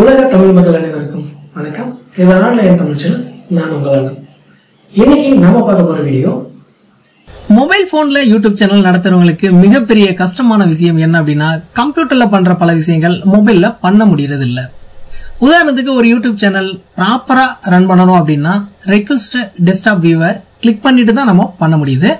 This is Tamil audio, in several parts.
உலக தமிழ் மக்கள் அனைவருக்கும் வணக்கம். இது ஆன்லைன் தமிழ் நான் உங்கள் இன்னைக்கு நாம பார்க்க போற வீடியோ மொபைல் போன்ல யூடியூப் சேனல் நடத்துறவங்களுக்கு மிகப்பெரிய கஷ்டமான விஷயம் என்ன அப்படின்னா கம்ப்யூட்டர்ல பண்ற பல விஷயங்கள் மொபைல்ல பண்ண முடியறது இல்ல உதாரணத்துக்கு ஒரு யூடியூப் சேனல் ப்ராப்பரா ரன் பண்ணணும் அப்படின்னா ரெக்வஸ்ட் டெஸ்க்டாப் வியூவை கிளிக் பண்ணிட்டு தான் நம்ம பண்ண முடியுது.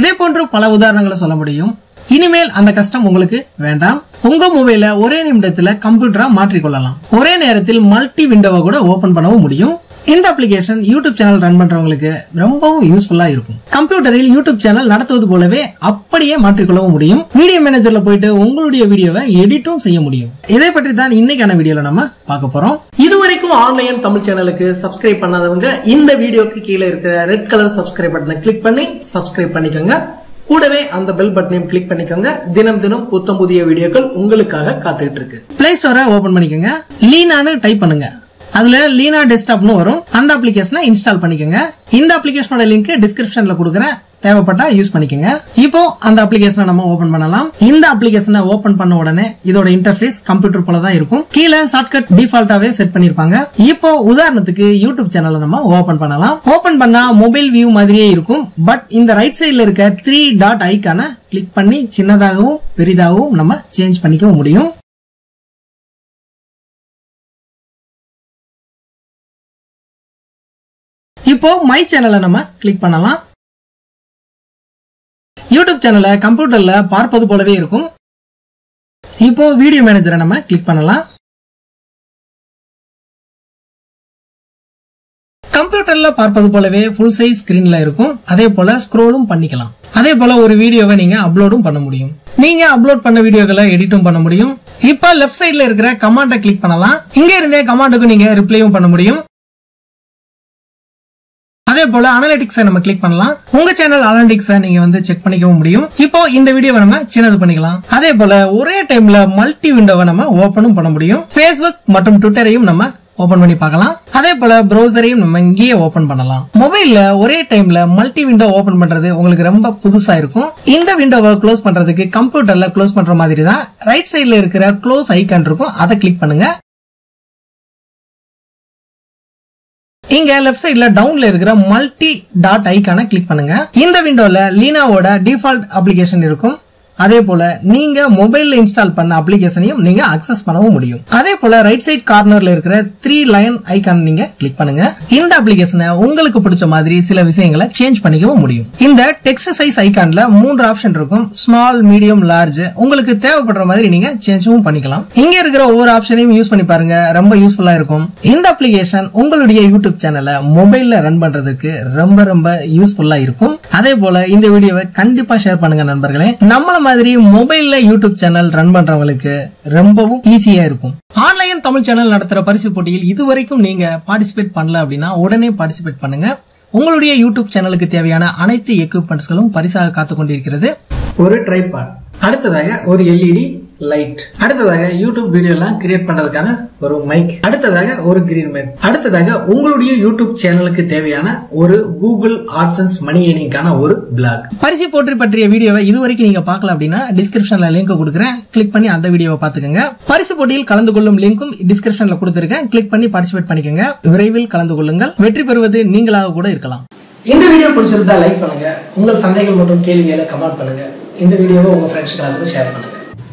இதே போன்று பல உதாரணங்களை சொல்ல முடியும். இனிமேல் அந்த கஷ்டம் உங்களுக்கு வேண்டாம். உங்க மொபைல ஒரே நிமிடத்துல கம்ப்யூட்டரா மாற்றிக்கொள்ளலாம். ஒரே நேரத்தில் மல்டி விண்டோவை கூட ஓபன் பண்ணவும் முடியும். இந்த அப்ளிகேஷன் யூடியூப் சேனல் ரன் பண்றவங்களுக்கு ரொம்பவும் யூஸ்ஃபுல்லா இருக்கும். கம்ப்யூட்டரில் யூடியூப் சேனல் நடத்துவது போலவே அப்படியே மாற்றிக்கொள்ளவும் முடியும். வீடியோ மேனேஜர்ல போயிட்டு உங்களுடைய வீடியோவை எடிட்டும் செய்ய முடியும். இதை பற்றி தான் இன்னைக்கான வீடியோல நம்ம பார்க்க போறோம். இதுவரைக்கும் ஆன்லைன் தமிழ் சேனலுக்கு சப்ஸ்கிரைப் பண்ணாதவங்க இந்த வீடியோக்கு கீழே இருக்கிற ரெட் கலர் சப்ஸ்கிரைப் பட்டனை கிளிக் பண்ணி சப்ஸ்கிரைப் பண்ணிக்கோங்க. கூடவே அந்த பெல் பட்டனையும் கிளிக் பண்ணிக்கோங்க. தினம் தினம் புத்தம் புதிய வீடியோக்கள் உங்களுக்காக காத்துட்டு இருக்கு. பிளே ஸ்டோரை ஓபன் பண்ணிக்கோங்க. லீனான்னு டைப் பண்ணுங்க. அதுல லீனா டெஸ்க்டாப்னு வரும். அந்த அப்ளிகேஷனை இன்ஸ்டால் பண்ணிக்கோங்க. இந்த அப்ளிகேஷனோட லிங்க் டிஸ்கிரிப்ஷன்ல கொடுக்குறேன். தேவைப்பட்டா யூஸ் பண்ணிக்கோங்க. இப்போ அந்த அப்ளிகேஷனை நம்ம ஓபன் பண்ணலாம். இந்த அப்ளிகேஷனை ஓபன் பண்ண உடனே இதோட இன்டர்ஃபேஸ் கம்ப்யூட்டர் போல தான் இருக்கும். கீழே ஷார்ட்கட் டிஃபால்ட்டாவே செட் பண்ணிருப்பாங்க. இப்போ உதாரணத்துக்கு யூடியூப் சேனலை நம்ம ஓபன் பண்ணலாம். ஓபன் பண்ணா மொபைல் வியூ மாதிரியே இருக்கும். பட் இந்த ரைட் சைட்ல இருக்க த்ரீ டாட் ஐக்கான கிளிக் பண்ணி சின்னதாகவும் பெரிதாகவும் நம்ம சேஞ்ச் பண்ணிக்கவும் முடியும். இப்போ மை சேனலை நம்ம கிளிக் பண்ணலாம். யூடியூப் சேனலை கம்ப்யூட்டர்ல பார்ப்பது போலவே இருக்கும். இப்போ வீடியோ மேனேஜரை நம்ம கிளிக் பண்ணலாம். கம்ப்யூட்டர்ல பார்ப்பது போலவே ஃபுல் சைஸ் ஸ்கிரீன்ல இருக்கும். அதே போல ஸ்க்ரோலும் பண்ணிக்கலாம். அதே போல ஒரு வீடியோவை நீங்க அப்லோடும் பண்ண முடியும். நீங்க அப்லோட் பண்ண வீடியோக்களை எடிட்டும் பண்ண முடியும். இப்ப லெஃப்ட் சைட்ல இருக்கிற கமாண்டை கிளிக் பண்ணலாம். இங்க இருந்தே கமாண்டுக்கு நீங்க ரிப்ளையும் பண்ண முடியும். அதே போல அனலிட்டிக்ஸை நம்ம கிளிக் பண்ணலாம். உங்க சேனல் அனலிட்டிக்ஸை நீங்க வந்து செக் பண்ணிக்கவும் முடியும். இப்போ இந்த வீடியோவை நம்ம சின்னது பண்ணிக்கலாம். அதே போல ஒரே டைம்ல மல்டி விண்டோவை நம்ம ஓபனும் பண்ண முடியும். பேஸ்புக் மற்றும் ட்விட்டரையும் நம்ம ஓபன் பண்ணி பார்க்கலாம். அதே போல ப்ரௌசரையும் நம்ம இங்கேயே ஓபன் பண்ணலாம். மொபைல்ல ஒரே டைம்ல மல்டி விண்டோ ஓபன் பண்றது உங்களுக்கு ரொம்ப புதுசா இருக்கும். இந்த விண்டோவை க்ளோஸ் பண்றதுக்கு கம்ப்யூட்டர்ல க்ளோஸ் பண்ற மாதிரி தான் ரைட் சைடுல இருக்கிற க்ளோஸ் ஐக்கான் இருக்கும். அதை கிளிக் பண்ணுங்க. இங்க லெஃப்ட் சைட்ல டவுன்ல இருக்கிற மல்டி டாட் ஐக்கான கிளிக் பண்ணுங்க. இந்த விண்டோல லீனாவோட டிஃபால்ட் அப்ளிகேஷன் இருக்கும். அதே போல நீங்க மொபைல்ல இன்ஸ்டால் பண்ண அப்ளிகேஷனையும் நீங்க அக்சஸ் பண்ணவும் முடியும். அதே போல ரைட் சைட் கார்னர்ல இருக்கிற த்ரீ லைன் ஐக்கான் நீங்க கிளிக் பண்ணுங்க. இந்த அப்ளிகேஷனை உங்களுக்கு பிடிச்ச மாதிரி சில விஷயங்களை சேஞ்ச் பண்ணிக்கவும் முடியும். இந்த டெக்ஸ்ட் சைஸ் ஐக்கான்ல மூன்று ஆப்ஷன் இருக்கும். ஸ்மால் மீடியம் லார்ஜ் உங்களுக்கு தேவைப்படுற மாதிரி நீங்க சேஞ்சும் பண்ணிக்கலாம். இங்க இருக்கிற ஒவ்வொரு ஆப்ஷனையும் யூஸ் பண்ணி பாருங்க. ரொம்ப யூஸ்ஃபுல்லா இருக்கும். இந்த அப்ளிகேஷன் உங்களுடைய யூடியூப் சேனலை மொபைல்ல ரன் பண்றதுக்கு ரொம்ப ரொம்ப யூஸ்ஃபுல்லா இருக்கும். அதே போல இந்த வீடியோவை கண்டிப்பா ஷேர் பண்ணுங்க நண்பர்களே. நம்மள மாதிரி மொபைல்ல யூடியூப் சேனல் ரன் பண்றவங்களுக்கு ரொம்பவும் ஈஸியா இருக்கும். ஆன்லைன் தமிழ் சேனல் நடத்துற பரிசு போட்டியில் இதுவரைக்கும் நீங்க பார்ட்டிசிபேட் பண்ணல அப்படின்னா உடனே பார்ட்டிசிபேட் பண்ணுங்க. உங்களுடைய யூடியூப் சேனலுக்கு தேவையான அனைத்து எக்யூப்மெண்ட்ஸ்களும் பரிசாக காத்து கொண்டிருக்கிறது. ஒரு ட்ரைபாட் அடுத்ததாக ஒரு எல்இடி லைட் அடுத்ததாக யூடியூப் வீடியோ எல்லாம் கிரியேட் பண்றதுக்கான ஒரு மைக் அடுத்ததாக ஒரு கிரீன் மேட் அடுத்ததாக உங்களுடைய யூடியூப் சேனலுக்கு தேவையான ஒரு கூகுள் ஆட்சன்ஸ் மணி ஏனிங்கான ஒரு பிளாக் பரிசு போற்றி பற்றிய வீடியோவை இதுவரைக்கும் நீங்க பார்க்கல அப்படின்னா டிஸ்கிரிப்ஷன்ல லிங்க் கொடுக்குறேன். கிளிக் பண்ணி அந்த வீடியோவை பாத்துக்கோங்க பரிசு போட்டியில் கலந்து கொள்ளும் லிங்க்கும் டிஸ்கிரிப்ஷன்ல கொடுத்திருக்கேன். கிளிக் பண்ணி பார்ட்டிசிபேட் பண்ணிக்கோங்க. விரைவில் கலந்து கொள்ளுங்கள். வெற்றி பெறுவது நீங்களாக கூட இருக்கலாம். இந்த வீடியோ பிடிச்சிருந்தா லைக் பண்ணுங்க. உங்கள் சந்தேகங்கள் மற்றும் கேள்விகளை கமெண்ட் பண்ணுங்க. இந்த வீடியோவை உங்க ஃப்ரெண்ட்ஸ்க்கு எல்லாத்துக்கும் ஷேர் பண்ணுங்க.